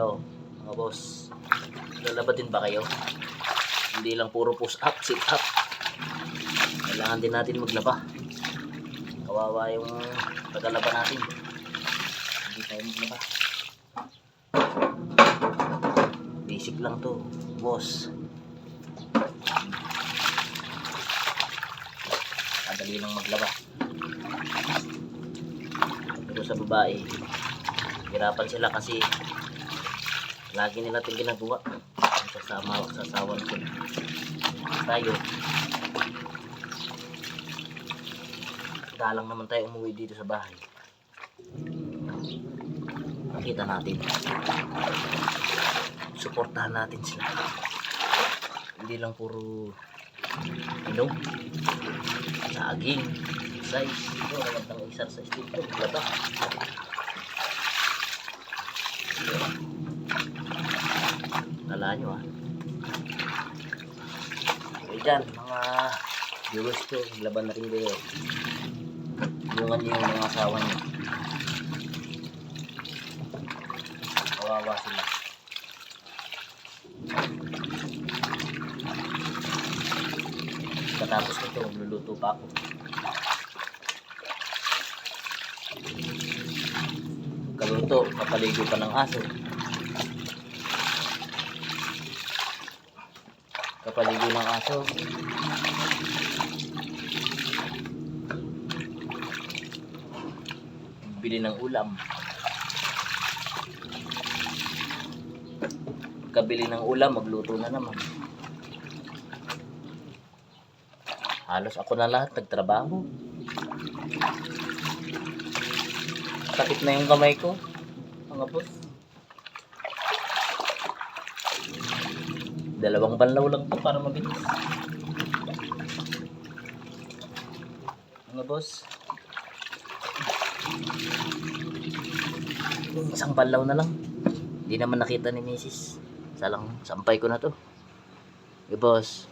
Hello, mga boss. Lalaba din ba kayo? Hindi lang puro push up, sit up. Kailangan din natin maglaba. Kawawa yung tagalaba natin. Hindi tayo maglaba. Basic lang to, boss. Madali lang maglaba. Pero sa babae, hirapan sila kasi lagi nila itong ginagawa. Sasama, sasawan ko. Tayo, dalang naman tayo umuwi dito sa bahay. Nakita natin. Suportahan natin sila. Hindi lang puro inom, saging, size. Ito, magandang exercise dito. Maglaba. Kala nyo ah. Okay dyan, mga viewers ko, laban na rin kayo. Tulungan nyo yung mga asawa nyo. Kawawa sila. Katapos nito, magluluto pa ako. Kaluto, kapaligo pa ng aso. Kapaligo ng aso. Bili ng ulam. Kabili ng ulam, magluto na naman. Halos ako na lahat nagtrabaho. Sakit na yung kamay ko. Mga boss. Dalawang banlaw lang to para mabilis. Mga boss. Isang banlaw na lang. Hindi naman nakita ni Mrs. Salang sampay ko na to. Eh boss.